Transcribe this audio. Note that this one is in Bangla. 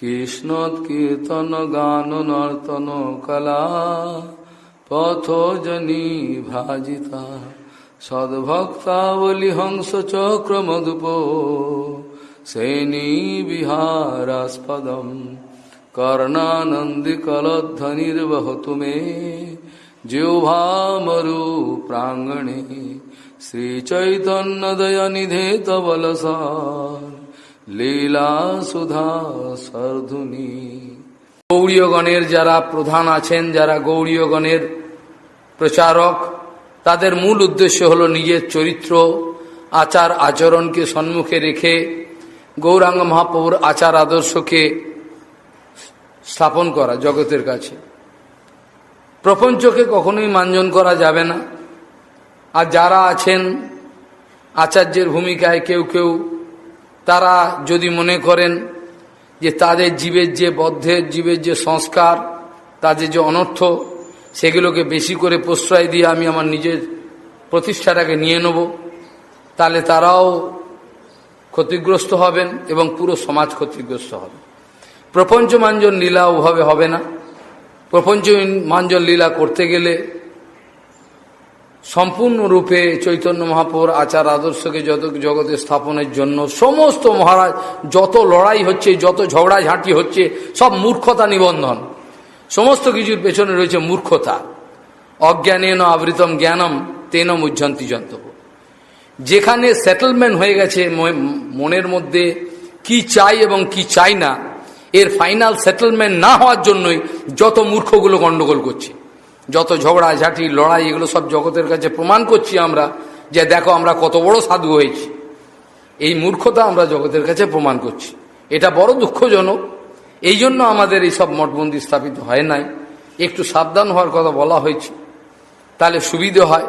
কৃষ্ণত কীর্তন গান নর্তন কলা পথজনী ভাজিতা সদ্ভক্তাবলি হংস চক্র মধুপ সেনী বিহারাস্পদম কর্ণানন্দি মে জিহ্বামরু প্রাঙ্গণে শ্রীচৈতন্যদয়নিধে তবলসার লীলা সুধা সর্ধুনী। গৌরীয়গণের যারা প্রধান আছেন, যারা গৌরীয়গণের প্রচারক, তাদের মূল উদ্দেশ্য হলো নিজের চরিত্র, আচার আচরণকে সম্মুখে রেখে গৌরাঙ্গ মহাপ্রভুর আচার আদর্শকে স্থাপন করা জগতের কাছে। প্রপঞ্চকে কখনোই মাঞ্জন করা যাবে না। আর যারা আছেন, আচার্যের ভূমিকায় কেউ কেউ তারা যদি মনে করেন যে তাদের জীবের যে বদ্ধের, জীবের যে সংস্কার, তাদের যে অনর্থ, সেগুলোকে বেশি করে প্রশ্রয় দিয়ে আমি আমার নিজের প্রতিষ্ঠাটাকে নিয়ে নেব, তাহলে তারাও ক্ষতিগ্রস্ত হবেন এবং পুরো সমাজ ক্ষতিগ্রস্ত হবে। প্রপঞ্চ মাঞ্জন লীলা ওভাবে হবে না। প্রপঞ্চ মাঞ্জন লীলা করতে গেলে সম্পূর্ণরূপে চৈতন্য মহাপুর আচার আদর্শকে যত জগতে স্থাপনের জন্য সমস্ত মহারাজ, যত লড়াই হচ্ছে, যত ঝগড়া ঝাঁটি হচ্ছে, সব মূর্খতা নিবন্ধন। সমস্ত কিছুর পেছনে রয়েছে মূর্খতা। অজ্ঞানেন আবৃতম জ্ঞানম তেন মুজ্জন্তি জন্তব যেখানে সেটেলমেন্ট হয়ে গেছে মনের মধ্যে কি চাই এবং কি চাই না, এর ফাইনাল সেটেলমেন্ট না হওয়ার জন্যই যত মূর্খগুলো গণ্ডগোল করছে। যত ঝগড়া, ঝাঁটি, লড়াই, এগুলো সব জগতের কাছে প্রমাণ করছি আমরা যে দেখো আমরা কত বড় সাধু হয়েছি। এই মূর্খতা আমরা জগতের কাছে প্রমাণ করছি। এটা বড় দুঃখজনক। এই জন্য আমাদের এই সব মঠবন্দি স্থাপিত হয় নাই। একটু সাবধান হওয়ার কথা বলা হয়েছে। তাহলে সুবিধে হয়।